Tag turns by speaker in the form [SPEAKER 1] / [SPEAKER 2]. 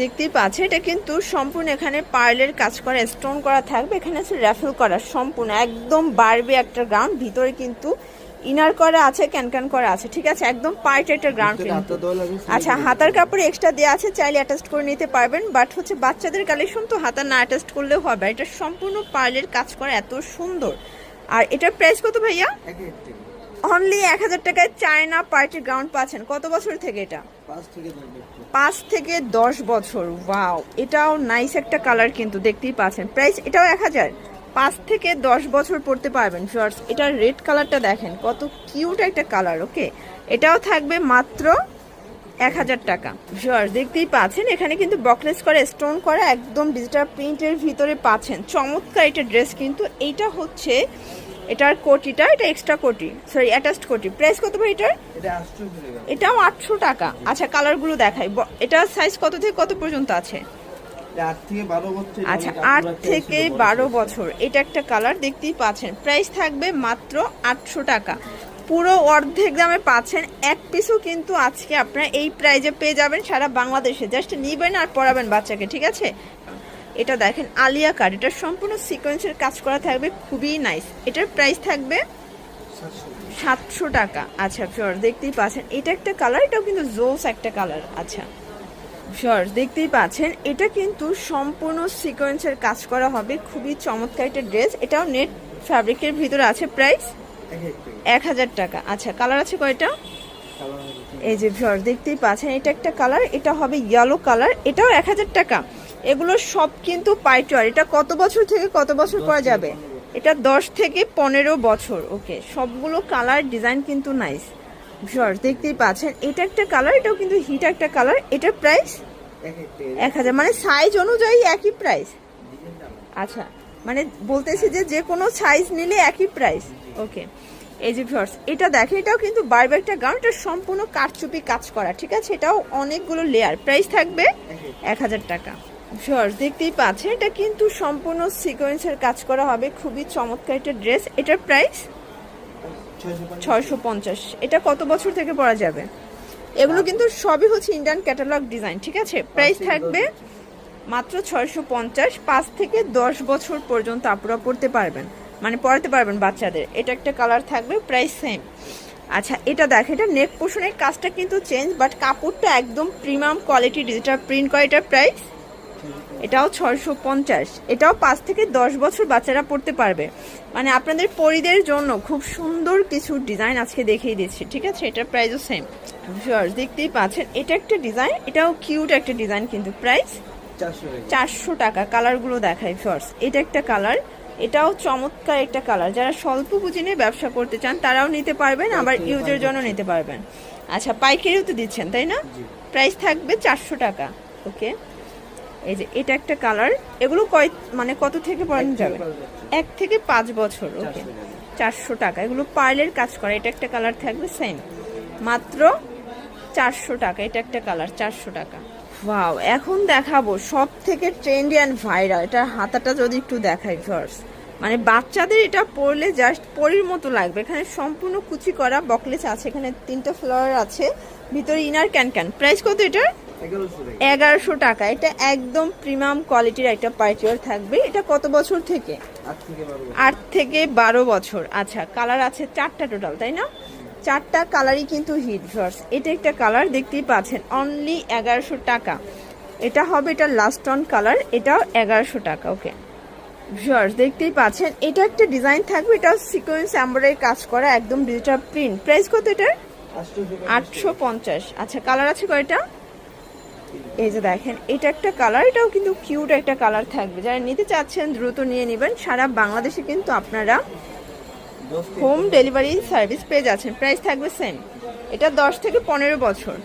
[SPEAKER 1] দেখতেই পাচ্ছে। এটা কিন্তু সম্পূর্ণ এখানে পার্লের কাজ করা স্টোন করা থাকবে। এখানে আছে র্যাফেল করা সম্পূর্ণ একদম বাড়বে একটা গ্রাউন্ড ভিতরে কিন্তু ইনার করা আছে ক্যানক্যান করা আছে। ঠিক আছে? একদম পার্ট একটা গ্রাউন্ড কিন্তু। আচ্ছা হাতার কাপড় এক্সট্রা দেওয়া আছে চাইলে অ্যাটাচ করে নিতে পারবেন। বাট হচ্ছে বাচ্চাদের কালেকশন তো হাতা না অ্যাটাচ করলেও হবে। এটা সম্পূর্ণ পার্লের কাজ করা এত সুন্দর। আর এটার প্রাইস কত ভাইয়া? অনলি এক হাজার টাকায় চায়না পার্টির গ্রাউন্ড পাচ্ছেন। কত বছর থেকে এটা? পাঁচ থেকে দশ বছর। ওয়াও এটাও নাইস একটা কালার কিন্তু দেখতেই পাচ্ছেন। প্রাইস এটাও এক হাজার। পাঁচ থেকে দশ বছর পড়তে পারবেন শর্টস এটার রেড কালারটা দেখেন কত কিউট একটা কালার ওকে এটাও থাকবে মাত্র এক হাজার টাকা। শর্টস দেখতেই পাচ্ছেন এখানে কিন্তু বকলেস করে স্টোন করা একদম ডিজিটাল প্রিন্টের ভিতরে পাচ্ছেন। চমৎকার এটা ড্রেস কিন্তু। এইটা হচ্ছে এটার কোটিটা এটা এক্সট্রা কোটি সরি অ্যাটাচড কোটি। প্রাইস কত ভাই এটার? এটাও আটশো টাকা। আচ্ছা কালারগুলো দেখাই। এটার সাইজ কত থেকে কত পর্যন্ত আছে? আচ্ছা আট থেকে বারো বছর। এটা একটা কালার দেখতেই পাচ্ছেন। প্রাইস থাকবে মাত্র আটশো টাকা। পুরো অর্ধেক দামে পাচ্ছেন। এক পিসও কিন্তু আজকে আপনারা এই প্রাইজে পেয়ে যাবেন সারা বাংলাদেশে। জাস্ট নিবেন আর পড়াবেন বাচ্চাকে ঠিক আছে? এটা দেখেন, আলিয়া কার্ড এটা সম্পূর্ণ সিকোয়েন্সের কাজ করা থাকবে, খুবই নাইস এটার প্রাইস থাকবে সাতশো টাকা। আচ্ছা ফিওর দেখতেই পাচ্ছেন, এটা একটা কালার এটাও কিন্তু জোস একটা কালার আচ্ছা ফিওর দেখতেই পাচ্ছেন, এটা কিন্তু সম্পূর্ণ সিকোয়েন্সের কাজ করা হবে, খুবই চমৎকার একটা ড্রেস এটাও নেট ফ্যাব্রিকের ভিতরে আছে প্রাইস এক হাজার টাকা। আচ্ছা কালার আছে কয়টা? এই যে ভিওর দেখতেই পাচ্ছেন, এটা একটা কালার এটা হবে ইয়েলো কালার এটাও এক হাজার টাকা। এগুলো সব কিন্তু পাইটওয়ার এটা কত বছর থেকে কত বছর পরা যাবে? এটা দশ থেকে পনেরো বছর ওকে। সবগুলো কালার ডিজাইন কিন্তু নাইস। ভিওর দেখতেই পাচ্ছেন এটা একটা কালার এটাও কিন্তু হিট একটা কালার। এটার প্রাইস? এক হাজার। মানে সাইজ অনুযায়ী একই প্রাইস আচ্ছা মানে বলতেছি যে যে কোনো সাইজ নিলে একই প্রাইস ওকে। এই যে ভিউয়ার্স এটা দেখে এটাও কিন্তু বারবার একটা গাউন এটা সম্পূর্ণ কারচুপি কাজ করা ঠিক আছে? এটাও অনেকগুলো লেয়ার প্রাইস থাকবে এক হাজার টাকা। ভিউয়ার্স দেখতেই পাচ্ছেন এটা কিন্তু সম্পূর্ণ সিকোয়েন্সের কাজ করা হবে। খুবই চমৎকার একটা ড্রেস এটার প্রাইস ছয়শো পঞ্চাশ। এটা কত বছর থেকে পরা যাবে? এগুলো কিন্তু সবই হচ্ছে ইন্ডিয়ান ক্যাটালগ ডিজাইন ঠিক আছে? প্রাইস থাকবে মাত্র ছয়শো পঞ্চাশ। পাঁচ থেকে দশ বছর পর্যন্ত আপনারা পড়তে পারবেন। মানে পড়াতে পারবেন বাচ্চাদের। এটা একটা কালার থাকবে প্রাইস সেম আচ্ছা এটা দেখ এটা নেক পোষণের কাজটা কিন্তু চেঞ্জ বাট কাপড়টা একদম প্রিমিয়াম কোয়ালিটি ডিজিটাল প্রিন্ট করা এটার প্রাইস এটাও ছয়শো পঞ্চাশ। এটাও পাঁচ থেকে দশ বছর বাচ্চারা পড়তে পারবে। মানে আপনাদের পরিদের জন্য খুব সুন্দর কিছু ডিজাইন আজকে দেখিয়ে দিচ্ছি ঠিক আছে? এটার প্রাইসও সেম ভিউয়ার্স দেখতেই পাচ্ছেন এটা একটা ডিজাইন এটাও কিউট একটা ডিজাইন কিন্তু প্রাইস চারশো টাকা। কালারগুলো দেখায় ফার্স্ট এটা একটা কালার এটাও চমৎকার একটা কালার যারা স্বল্প পুঁজি নিয়ে ব্যবসা করতে চান তারাও নিতে পারবেন আবার ইউজের জন্য নিতে পারবেন। আচ্ছা পাইকারিও তো দিচ্ছেন তাই না? প্রাইস থাকবে চারশো টাকা ওকে এই যে এটা একটা কালার। এগুলো কয় মানে কত থেকে পড়ানো যাবে? এক থেকে পাঁচ বছর ওকে চারশো টাকা। এগুলো পার্লের কাজ করে এটা একটা কালার থাকবে সেম মাত্র চারশো টাকা এটা একটা কালার চারশো টাকা। ওয়াও এখন দেখাবো সব থেকে ট্রেন্ডি অ্যান্ড ভাইরাল এটা হাতাটা যদি একটু দেখাই ফার্স্ট মানে বাচ্চাদের এটা পরলে জাস্ট পরির মতো লাগবে। এখানে সম্পূর্ণ কুচি করা বকলেস আছে এখানে তিনটা ফ্লাওয়ার আছে ভিতরে ইনার ক্যান ক্যান প্রাইস কত এটার? এগারোশো টাকা। এটা একদম প্রিমিয়াম কোয়ালিটির একটা পাইচিওর থাকবে। এটা কত বছর থেকে? আট থেকে বারো বছর। আচ্ছা কালার আছে চারটা টোটাল তাই না? চারটা কালারই কিন্তু হিট ভার্স এটা একটা কালার দেখতেই পাচ্ছেন। অনলি এগারোশো টাকা। এটা হবে এটা লাস্ট অন কালার এটাও এগারোশো টাকা ওকে ভিউয়ার্স দেখতেই পাচ্ছেন। এটা একটা ডিজাইন থাকবে এটা সিকোয়েন্স এমব্রয়ডারি কাজ করা একদম ডিজিটাল প্রিন্ট প্রাইস কত এটার? আটশো পঞ্চাশ। আচ্ছা কালার আছে কয়টা? এই যে দেখেন, এটা একটা কালার এটাও কিন্তু কিউট একটা কালার থাকবে। যারা নিতে চাচ্ছেন, দ্রুত নিয়ে নেবেন। সারা বাংলাদেশে কিন্তু আপনারা হোম ডেলিভারি সার্ভিস পেয়ে যাচ্ছেন। প্রাইস থাকবে সেম এটা দশ থেকে পনেরো বছর।